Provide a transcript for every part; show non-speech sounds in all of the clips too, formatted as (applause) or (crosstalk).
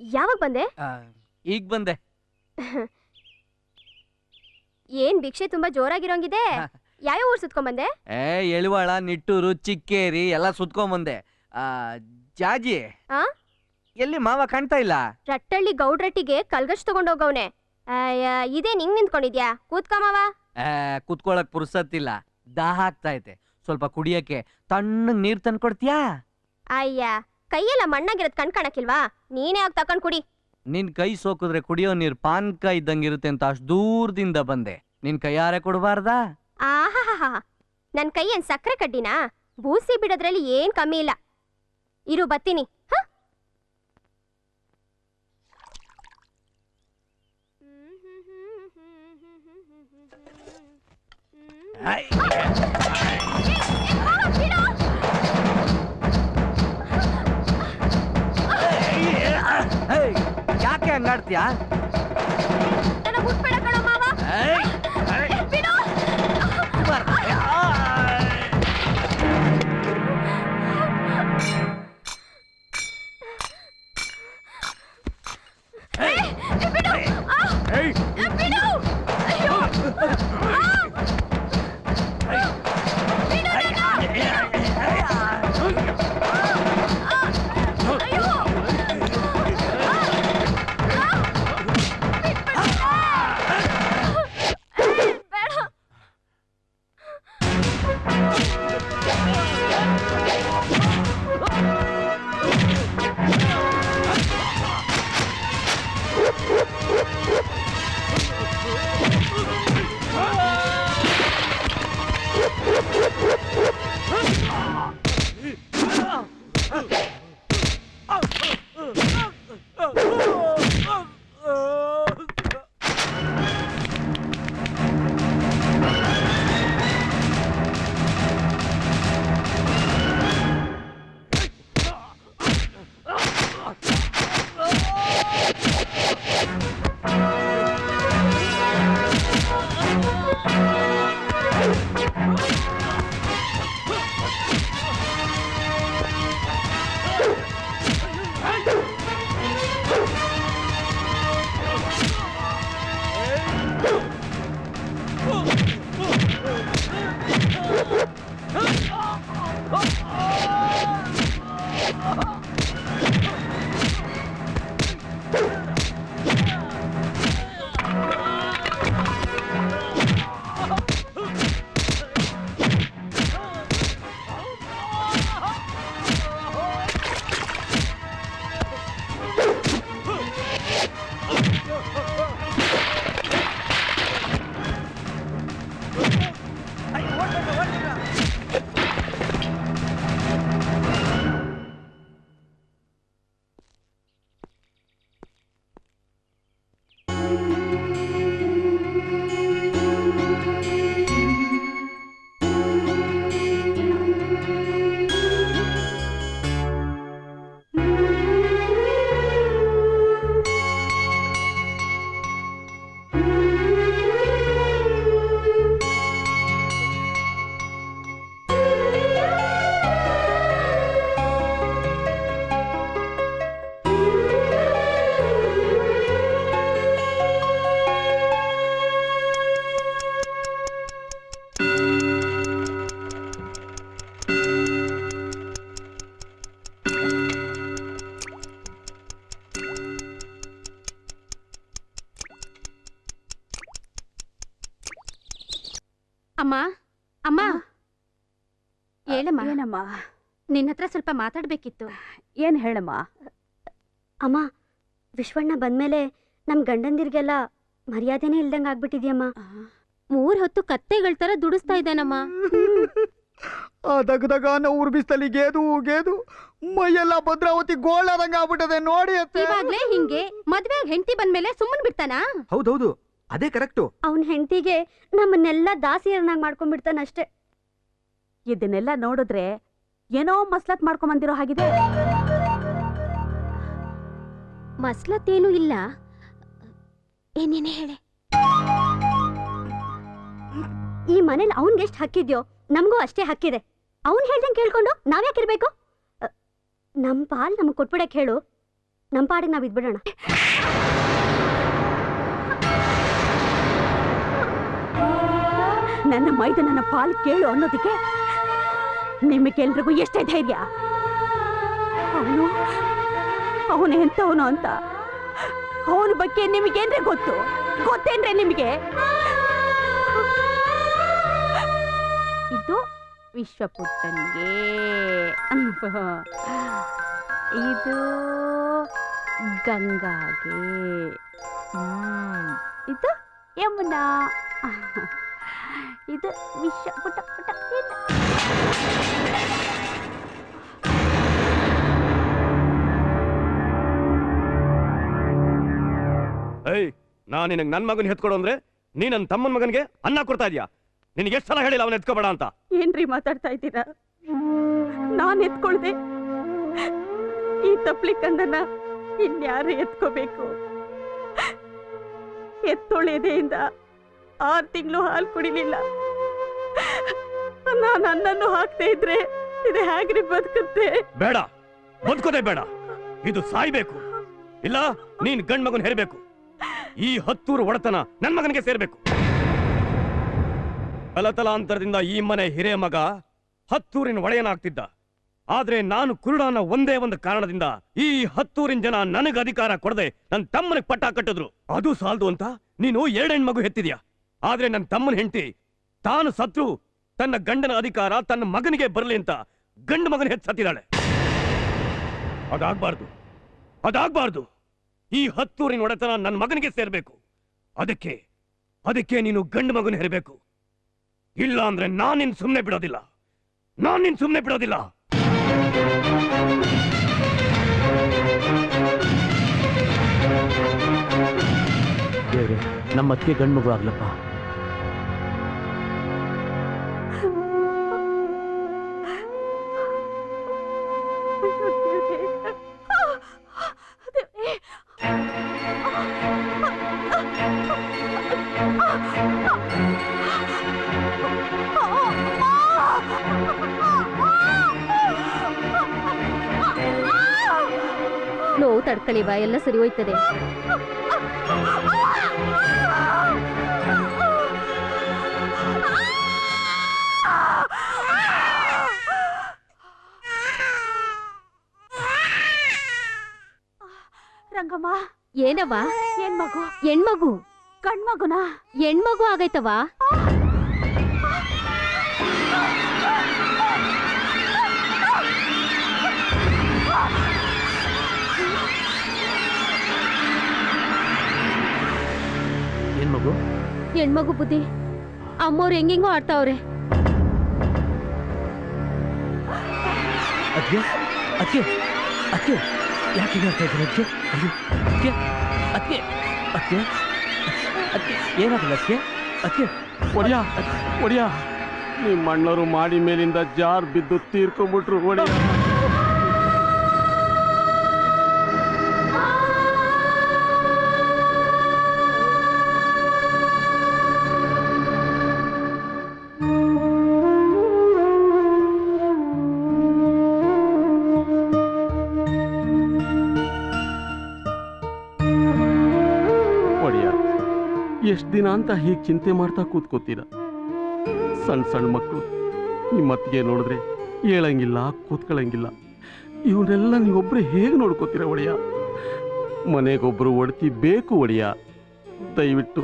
ಯಾವಾಗ ಬಂದೆ? ಈಗ ಬಂದೆ. (laughs) ಏನ್ ಭಿಕ್ಷೆ ತುಂಬಾ ಜೋರಾಗಿರೋಂಗಿದೆ? ಯಾವ ಊರ್ ಸುತ್ಕೊಂಡ್ ಬಂದೆ ಏ ಎಳಿವಾಳ ನಿಟ್ಟೂರು ಚಿಕ್ಕೇರಿ ಎಲ್ಲ ಸುತ್ಕೊಂಬಂದೆ. ಆ, ಜಾಜಿ. ಆ? ಎಲ್ಲಿ ಮಾವ ಕಾಣ್ತಾ ಇಲ್ಲ? ರಟ್ಟಳ್ಳಿ ಗೌಡ್ರಟ್ಟಿಗೆ ತಗೊಂಡ್ ತಗೊಂಡೋಗವ್ನೆ. ಇದೇ ನಿಂಗ್ ನಿಂತ್ಕೊಂಡಿದ್ಯಾ? ಕೂತ್ಕ ಮಾವ. ಆ, ಕುತ್ಕೊಳಕ್ ಪುರ್ಸತ್ತಿಲ್ಲ ದಾಹ ಆಗ್ತಾ ಐತೆ. ಸ್ವಲ್ಪ ಕುಡಿಯಕ್ಕೆ ತಣ್ಣಗ್ ನೀರ್ ತಂದ್ಕೊಡ್ತೀಯಾ? ಅಯ್ಯ ಕೈಯೆಲ್ಲ ಮಣ್ಣಾಗಿರೋದ್ ಕಣ್ ಕಾಣಕ್ಕಿಲ್ವಾ ನೀನೇ ಆಗ ತಕೊಂಡ್ ಕುಡಿ ನಿನ್ ಕೈ ಸೋಕಿದ್ರೆ ಕುಡಿಯೋ ನೀರ್ ಪಾನ್ಕ ಇದ್ದಂಗಿರುತ್ತೆ ಅಂತ ಅಷ್ಟು ದೂರದಿಂದ ಬಂದೆ ನಿನ್ ಕೈಯಾರೆ ಕೊಡಬಾರ್ದಾ ಆಹಾಹಾ ನನ್ ಕೈ ಏನ್ ಸಕ್ಕರೆ ಕಡ್ಡಿನಾ ಬೂಸಿ ಬಿಡೋದ್ರಲ್ಲಿ ಏನ್ ಕಮ್ಮಿ ಇಲ್ಲ ಇರು ಬತ್ತೀನಿ ಹ? ಹಂಗಾಡ್ತೀಯಾ? ಅಮ್ಮ ಅಮ್ಮ. ಹೇಳಮ್ಮ. ಏನಮ್ಮ? ನಿನ್ನ ಹತ್ರ ಸ್ವಲ್ಪ ಮಾತಾಡ್ಬೇಕಿತ್ತು. ಏನ್ ಹೇಳಮ್ಮ? ಅಮ್ಮ ವಿಶ್ವಣ್ಣ ಬಂದ್ಮೇಲೆ ನಮ್ ಗಂಡಂದಿರ್ಗೆಲ್ಲ ಮರ್ಯಾದೆನೇ ಇಲ್ದಂಗ್ ಆಗ್ಬಿಟ್ಟಿದ್ಯಮ್ಮ. ಮೂರ್ ಹೊತ್ತು ಕತ್ತೆಗಳ ತರ ದುಡಿಸ್ತಾ ಇದ್ದಾನಮ್ಮ. ಆ ದಗದಗಾನ ಊರ್ ಬಿಸ್ತಲಿ ಗೇದು ಗೇದು ಮೈಯೆಲ್ಲ ಭದ್ರಾವತಿ ಗೋಳಾದಂಗ ಆಗ್ಬಿಟ್ಟದೆ ನೋಡಿ ಅತ್ತೆ. ಇವಾಗ್ಲೇ ಹಿಂಗೆ ಮದ್ವೆ ಹೆಂಡತಿ ಬಂದ್ಮೇಲೆ ಸುಮ್ಮನ್ ಬಿಡ್ತಾನಾ? ಹೌದೌದು ಅದೇ ಕರೆಕ್ಟು. ಅವನ ಹೆಂಡತಿಗೆ ನಮ್ಮನ್ನೆಲ್ಲ ದಾಸಿಯರನ್ನಾಗಿ ಮಾಡ್ಕೊಂಡ್ಬಿಡ್ತಾನಷ್ಟೇ ಇದನ್ನೆಲ್ಲ ನೋಡಿದ್ರೆ ಏನೋ ಮಸ್ಲತ್ ಮಾಡ್ಕೊಂಬಂದಿರೋ ಹಾಗಿದೆ ಮಸ್ಲತ್ತೇನೂ ಇಲ್ಲ. ಏನೇನೆ ಹೇಳಿ. ಈ ಮನೇಲಿ ಅವನ್ಗೆ ಎಷ್ಟು ಹಕ್ಕಿದ್ಯೋ ನಮಗೂ ಅಷ್ಟೇ ಹಕ್ಕಿದೆ. ಅವನ್ ಹೇಳ್ದಂಗೆ ಕೇಳ್ಕೊಂಡು ನಾವ್ಯಾಕಿರ್ಬೇಕು ಅ, ನಮ್ಮ ಪಾಲ್ ನಮಗೆ ಕೊಟ್ಬಿಡಕ್ಕೆ ಹೇಳು. ನಮ್ಮ ಪಾಡಿಗೆ ನಾವು ಇದ್ಬಿಡೋಣ. ನನ್ನ ಮೈದ ನನ್ನ ಪಾಲ್ ಕೇಳು ಅನ್ನೋದಕ್ಕೆ ನಿಮಗೆಲ್ರಿಗೂ ಎಷ್ಟೇ ಧೈರ್ಯ. ಅವನು ಅವನು ಎಂತವನು ಅಂತ. ಅವನ ಬಗ್ಗೆ ನಿಮಗೇನ್ರೆ ಗೊತ್ತು. ಗೊತ್ತೇನ್ರೆ ನಿಮಗೆ? ಇದು ವಿಶ್ವಪುಟ್ಟನಿಗೆ ಇದು ಗಂಗಾಗೆ. ಇದು ಯಮುನಾ. ಇದು ವಿಷ ಪುಟ ಪುಟ. ಏಯ್ ನಾ ನಿನಗೆ ನನ್ನ ಮಗನ ಎತ್ಕೊಡು ಅಂದ್ರೆ ನೀ ನನ್ನ ತಮ್ಮನ ಮಗನಿಗೆ ಅನ್ನ ಕೊಡ್ತಾ ಇದೀಯಾ ನಿನಗೆ ಎಷ್ಟು ಸಲ ಹೇಳಿಲ್ಲ ಅವನ ಎತ್ಕೋಬೇಡ ಅಂತ ಏನ್ರಿ ಮಾತಾಡ್ತಾ ಇದ್ದೀರಾ ನಾನ್ ಎತ್ಕೊಳ್ದೆ ಈ ತಪ್ಲಿಕ್ಕಂದನ ಇನ್ಯಾರು ಎತ್ಕೋಬೇಕು ಎತ್ತೊಳೆದೆಯಿಂದ ಆರು ತಿಂಗಳು ಹಾಲು ಕುಡಿಲಿಲ್ಲ. ನಾನು ಅನ್ನನ್ನು ಹಾಕ್ತಾ ಇದ್ರೆ ಇದು ಹೇಗ್ರಿ ಬದುಕುತ್ತೆ? ಬೇಡ, ಬದುಕೋದೇ ಬೇಡ. ಇದು ಸಾಯ್ಬೇಕು. ಇಲ್ಲ, ನೀನ್ ಗಂಡ್ ಮಗನ್ ಹೇರ್ಬೇಕು. ಈ ಹತ್ತೂರು ಒಡತನ ನನ್ ಮಗನಿಗೆ ಸೇರ್ಬೇಕು. ತಲತಲಾಂತರದಿಂದ ಈ ಮನೆ ಹಿರೇ ಮಗ ಹತ್ತೂರಿನ ಒಡೆಯನಾಗ್ತಿದ್ದ. ಆದ್ರೆ ನಾನು ಕುರುಡನ ಒಂದೇ ಒಂದು ಕಾರಣದಿಂದ ಈ ಹತ್ತೂರಿನ ಜನ ನನಗ ಅಧಿಕಾರ ಕೊಡದೆ ನನ್ನ ತಮ್ಮನಿಗೆ ಪಟ್ಟ ಕಟ್ಟಿದ್ರು. ಅದು ಸಾಲದು ಅಂತ ನೀನು ಎರಡೆಣ್ ಮಗು ಹೆತ್ತಿದ್ಯಾ? ಆದ್ರೆ ನನ್ನ ತಮ್ಮನ ಹೆಂಡತಿ, ತಾನು ಸತ್ರು, ತನ್ನ ಗಂಡನ ಅಧಿಕಾರ, ತನ್ನ ಮಗನಿಗೆ ಬರಲಿ ಅಂತ ಗಂಡು ಮಗನ ಹೆಚ್ಚು ಸತ್ತಿದ್ದಾಳೆ. ಅದಾಗ್ಬಾರ್ದು ಅದಾಗ್ಬಾರ್ದು. ಈ ಹತ್ತೂರಿನ ಒಡೆತನ ನನ್ನ ಮಗನಿಗೆ ಸೇರ್ಬೇಕು. ಅದಕ್ಕೆ ಅದಕ್ಕೆ ನೀನು ಗಂಡು ಮಗನ ಹೆರಬೇಕು. ಇಲ್ಲ ಅಂದ್ರೆ ನಾನು ನಿನ್ ಸುಮ್ಮನೆ ಬಿಡೋದಿಲ್ಲ. ನಾನು ನಿನ್ ಸುಮ್ಮನೆ ಬಿಡೋದಿಲ್ಲ. ನಮ್ಮ ಅತ್ತಿಗೆ ಗಂಡು ಮಗು ಆಗ್ಲಪ್ಪ. ತಡ್ಕೊಳ್ಳಿ ಬಾ ಎಲ್ಲ ಸರಿ ಹೋಯ್ತದೆ ರಂಗಮ್ಮ. ಏನವ್ವ? ಹೆಣ್ಮಗು ಮಗು? ಹೆಣ್ಮಗು. ಗಂಡ್ಮಗುನಾ ಹೆಣ್ಮಗು ಆಗೈತವ ಏನ್ ಮಗು ಹೆಣ್ಮಗು ಬುದ್ಧಿ. ಅಮ್ಮವ್ರು ಹೆಂಗೆಂಗೋ ಆಡ್ತಾವ್ರೆ. ಅದ್ಕೆ ಅದ್ಕೆ ಅದ್ಕೆ ಯಾಕೆ ಹೇಳ್ತಾ ಇದ್ದೀರ ಅದ್ಕೆ ಅದ್ಕೆ ಅದ್ಕೆ ಅದ್ಕೆ ಅದ್ಕೆ ಏನಾಗಲ್ಲ ಅದ್ಕೆ ಅದ್ಕೆ ಒಡಿಯ ಒಡಿಯ. ನಿಮ್ಮ ಅಣ್ಣವರು ಮಾಡಿ ಮೇಲಿಂದ ಜಾರ್ ಬಿದ್ದು ತೀರ್ಕೊಂಡ್ಬಿಟ್ರು ಒಡಿಯ. ದಿನ ಅಂತ ಹೀಗೆ ಚಿಂತೆ ಮಾಡ್ತಾ ಕೂತ್ಕೋತೀರ? ಸಣ್ಣ ಸಣ್ಣ ಮಕ್ಕಳು ನಿಮ್ಮತ್ತಿಗೆ ನೋಡಿದ್ರೆ ಹೇಳಂಗಿಲ್ಲ ಕೂತ್ಕೊಳ್ಳಂಗಿಲ್ಲ ಇವನ್ನೆಲ್ಲ ನೀವೊಬ್ಬರೇ ಹೇಗೆ ನೋಡ್ಕೋತೀರ ಒಡೆಯ? ಮನೆಗೊಬ್ಬರು ಒಡತಿ ಬೇಕು ಒಡೆಯ. ದಯವಿಟ್ಟು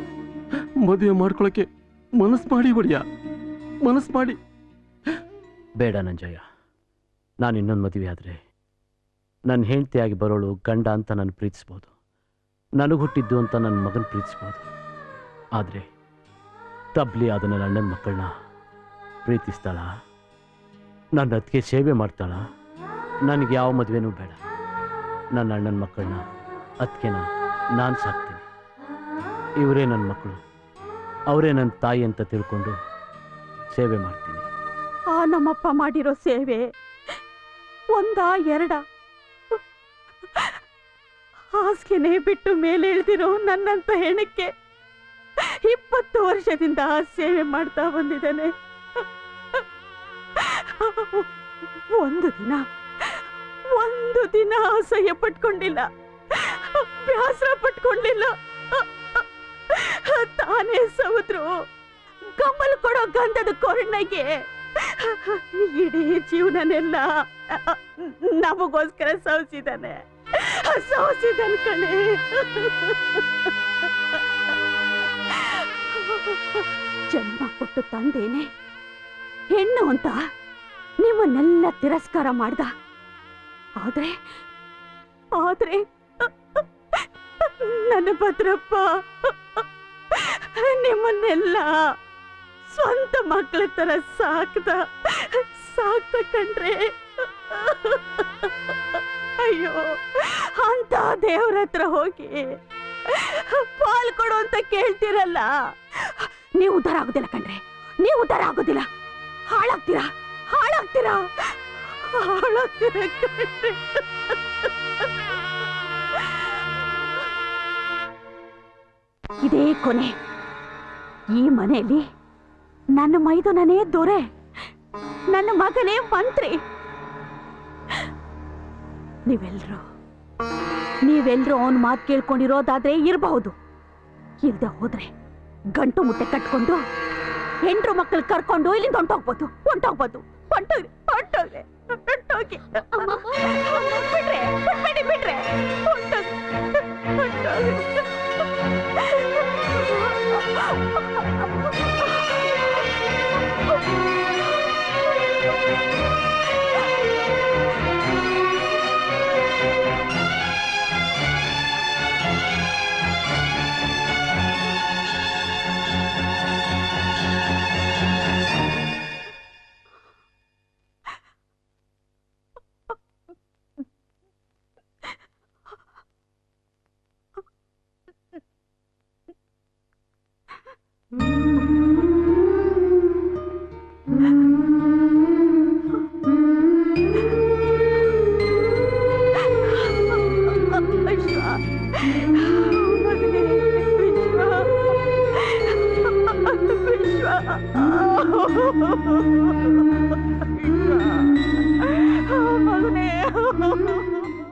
ಮದುವೆ ಮಾಡ್ಕೊಳಕ್ಕೆ ಮನಸ್ಸು ಮಾಡಿ ಒಡೆಯ. ಮನಸ್ಸು ಮಾಡಿ. ಬೇಡ ನಂಜಯ್ಯ. ನಾನು ಇನ್ನೊಂದು ಮದುವೆ ಆದರೆ ನನ್ನ ಹೆಂಡತಿಯಾಗಿ ಬರೋಳು ಗಂಡ ಅಂತ ನಾನು ಪ್ರೀತಿಸ್ಬೋದು. ನನಗೆ ಹುಟ್ಟಿದ್ದು ಅಂತ ನನ್ನ ಮಗನ ಪ್ರೀತಿಸ್ಬೋದು. ಆದರೆ ತಬ್ಲಿ ಆದ ನನ್ನ ಅಣ್ಣನ ಮಕ್ಕಳನ್ನ ಪ್ರೀತಿಸ್ತಾಳ ನನ್ನ ಅದಕ್ಕೆ ಸೇವೆ ಮಾಡ್ತಾಳ. ನನಗೆ ಯಾವ ಮದುವೆನೂ ಬೇಡ. ನನ್ನ ಅಣ್ಣನ ಮಕ್ಕಳನ್ನ ಅದಕ್ಕೆನ ನಾನು ಸಾಕ್ತೀನಿ. ಇವರೇ ನನ್ನ ಮಕ್ಕಳು ಅವರೇ ನನ್ನ ತಾಯಿ ಅಂತ ತಿಳ್ಕೊಂಡು ಸೇವೆ ಮಾಡ್ತೀನಿ. ಆ ನಮ್ಮಪ್ಪ ಮಾಡಿರೋ ಸೇವೆ, ಒಂದ ಎರಡ. ಹಾಸಿಗೆನೇ ಬಿಟ್ಟು ಮೇಲೆ ಇಳಿದಿರೋ ನನ್ನಂತ ಹೆಣಕ್ಕೆ ಇಪ್ಪತ್ತು ವರ್ಷದಿಂದ ಸೇವೆ ಮಾಡ್ತಾ ಬಂದಿದ್ದೇನೆ. ಒಂದು ದಿನ ಒಂದು ದಿನ ಅಸಹ್ಯ ಪಟ್ಕೊಂಡಿಲ್ಲ. ಬ್ಯಾಸರ ಪಟ್ಕೊಂಡಿಲ್ಲ. ತಾನೇ ಸೌದ್ರು ಕಮಲ್ ಕೊಡೋ ಗಂಧದ ಕೊರಣ್ಣಗೆ ಇಡೀ ಜೀವನನೆಲ್ಲ ನಮಗೋಸ್ಕರ ಸೌಸಿದಾನೆ ಸೌಸಿದಾನೆ ಕಣೆ. ಜನ್ಮ ಕೊಟ್ಟು ತಂದೇನೆ. ಹೆಣ್ಣು ಅಂತ ನಿಮ್ಮನ್ನೆಲ್ಲ ತಿರಸ್ಕಾರ ಮಾಡ್ದ. ಆದ್ರೆ ಆದ್ರೆ, ನನ್ನ ಭದ್ರಪ್ಪ, ನಿಮ್ಮನ್ನೆಲ್ಲ ಸ್ವಂತ ಮಕ್ಕಳ ತರ ಸಾಕ್ದ ಸಾಕ್ದ ಕಂಡ್ರೆ. ಅಯ್ಯೋ, ಅಂತ ದೇವ್ರ ಹತ್ರ ಹೋಗಿ ಪಾಲ್ ಕೊಡು ಅಂತ ಕೇಳ್ತಿರಲ್ಲ. ನೀವು ಉದ್ಧಾರ ಆಗೋದಿಲ್ಲ ಕಣ್ರೆ. ನೀವು ಉದ್ಧಾರ ಆಗೋದಿಲ್ಲ. ಹಾಳಾಗ್ತೀರಾ? ಹಾಳಾಗ್ತೀರಾ? ಹಾಳಾಗ್ತೀರಾ ಇದೇ ಕೊನೆ. ಈ ಮನೆಯಲ್ಲಿ ನನ್ನ ಮೈದು ನನೇ ದೊರೆ. ನನ್ನ ಮಗನೇ ಮಂತ್ರಿ. ನೀವೆಲ್ರು, ನೀವೆಲ್ರೂ ಅವನ ಮಾತು ಕೇಳ್ಕೊಂಡಿರೋದಾದ್ರೆ ಇರಬಹುದು. ಇಲ್ದೆ ಹೋದ್ರೆ ಗಂಟು ಮುಟ್ಟೆ ಕಟ್ಕೊಂಡು ಹೆಂಡ್ರು ಮಕ್ಕಳು ಕರ್ಕೊಂಡು ಇಲ್ಲಿಂದ ಹೊಂಟೋಗ್ಬೋದು ಹೊಂಟೋಗ್ಬೋದು ಹೊಂಟೋಗ್ರಿ ಹೊಂಟೋಗ್ರಿ ಹೊಂಟೋಗಿ ಬಿಟ್ರೆ ಬಿಟ್ಬಿಡಿ ಬಿಟ್ರೆ. ಹೊಂಟೋಗ್ರಿ Mm-hmm.